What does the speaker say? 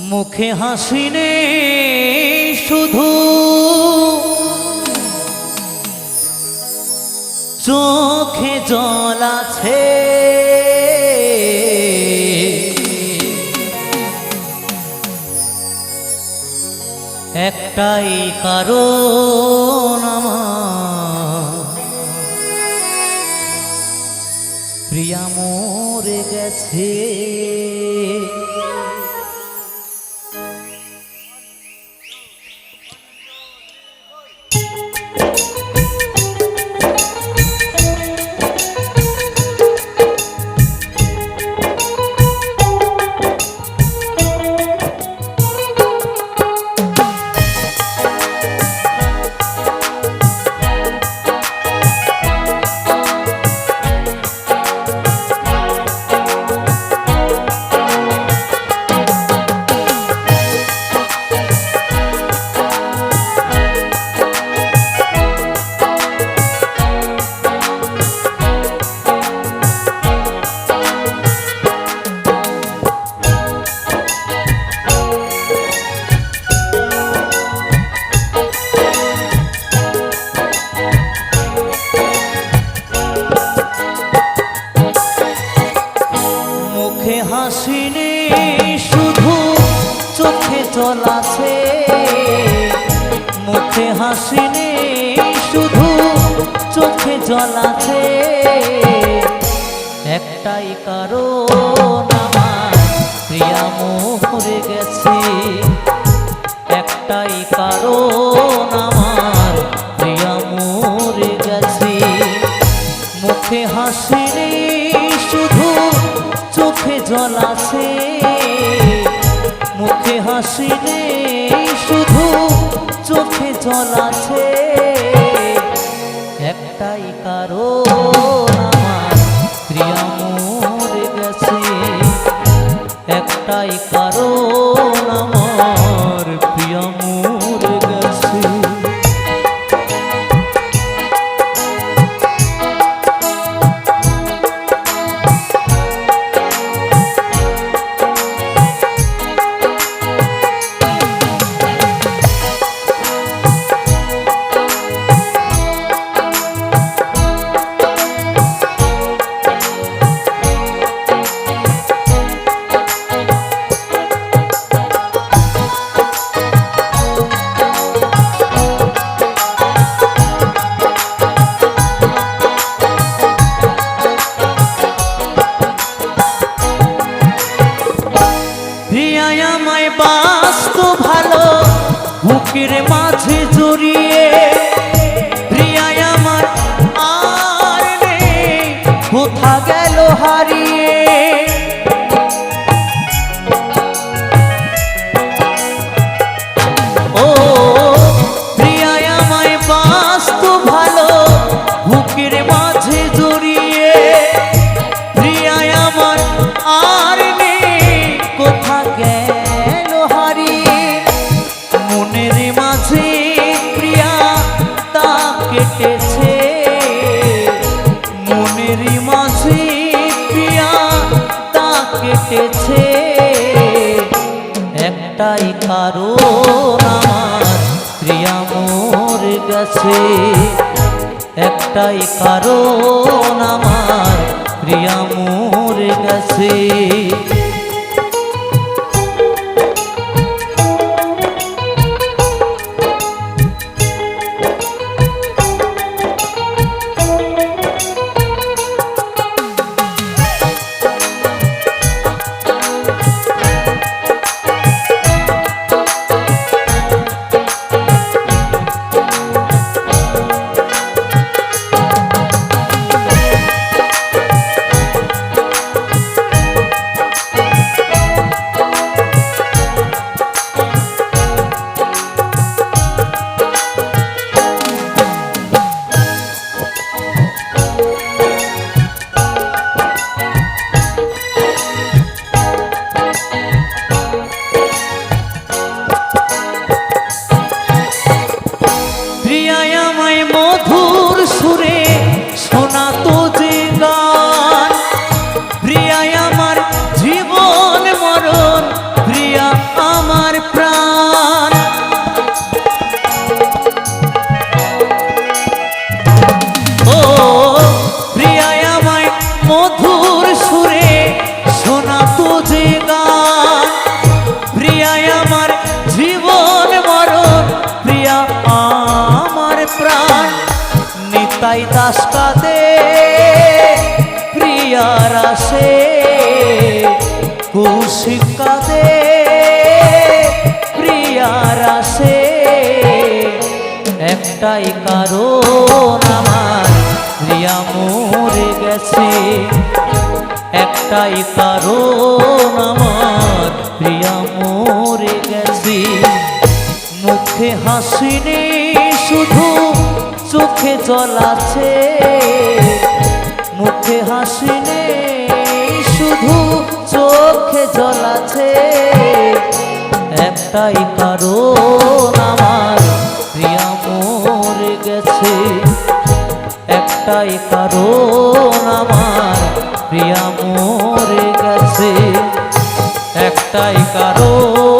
মুখে হাসিনে শুধু। চোখে জল আছে। একটাই কারণ আমার। প্রিয়া মরে গেছে। মুখে হাসিনি, শুধু চোখে জল আছে। একটাই কারণ আমার প্রিয়া মরে গেছে। একটাই কারণ আমার প্রিয়া মরে গেছে। মুখে হাসিনি আছে বুকের মাঝে জড়িয়ে প্রিয়ায় আমার আর নেই। কোথা একটাই কারণ আমার প্রিয়া মোর গেছে একটাই কারণ আমার প্রিয়া মোর গেছে চাই দাসকাতে প্রিয়ার আসে কুশিকাতে প্রিয়ার আসে। একটাই কারও আমার, প্রিয়া মরে গেছে। একটাই কারও আমার, প্রিয়া মরে গেছে। মুখে হাসিনি শুধু চোখে জল আছে, মুখে হাসিনি শুধু চোখে জল আছে। একটাই কারণ আমার প্রিয়া মরে গেছে। একটাই কারণ আমার প্রিয়া মরে গেছে। একটাই কারণ